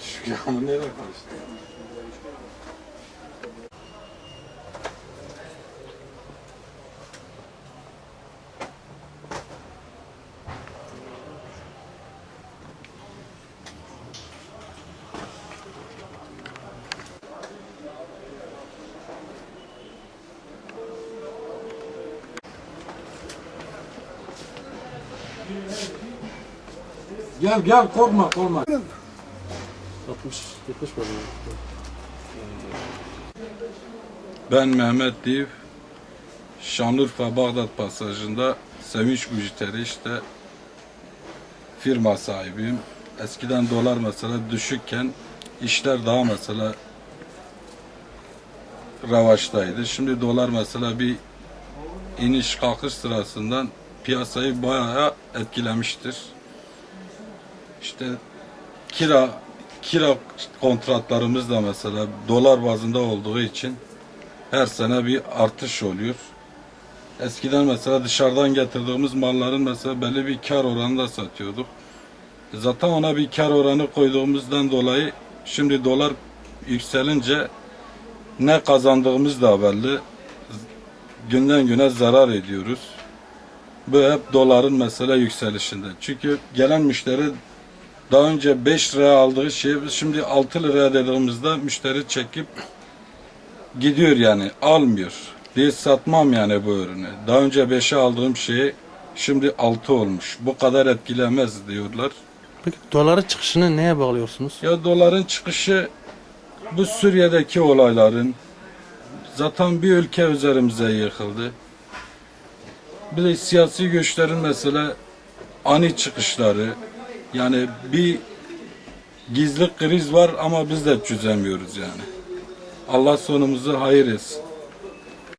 Şu yağmur nereye karıştı? Gel gel korkma korkma. 60 70 var. Ben Mehmet Div. Şanlıurfa Bağdat pasajında Sevinç Müjiteri işte firma sahibiyim. Eskiden dolar mesela düşükken işler daha mesela ravaştaydı. Şimdi dolar mesela bir iniş kalkış sırasından piyasayı bayağı etkilemiştir. İşte kira kira kontratlarımız da mesela dolar bazında olduğu için her sene bir artış oluyor. Eskiden mesela dışarıdan getirdiğimiz malların mesela belli bir kar oranında satıyorduk. Zaten ona bir kar oranı koyduğumuzdan dolayı şimdi dolar yükselince ne kazandığımız da belli. Günden güne zarar ediyoruz. Bu hep doların mesela yükselişinde. Çünkü gelen müşteri daha önce 5 liraya aldığı şeyi biz şimdi 6 liraya dediğimizde müşteri çekip gidiyor yani almıyor. Diye satmam yani bu ürünü. Daha önce 5'e aldığım şeyi şimdi 6 olmuş. Bu kadar etkilemez diyorlar. Peki doların çıkışını neye bağlıyorsunuz? Ya doların çıkışı bu Suriye'deki olayların zaten bir ülke üzerimize yıkıldı. Bir de siyasi güçlerin mesela ani çıkışları yani bir gizli kriz var ama biz de çözemiyoruz yani. Allah sonumuzu hayır etsin.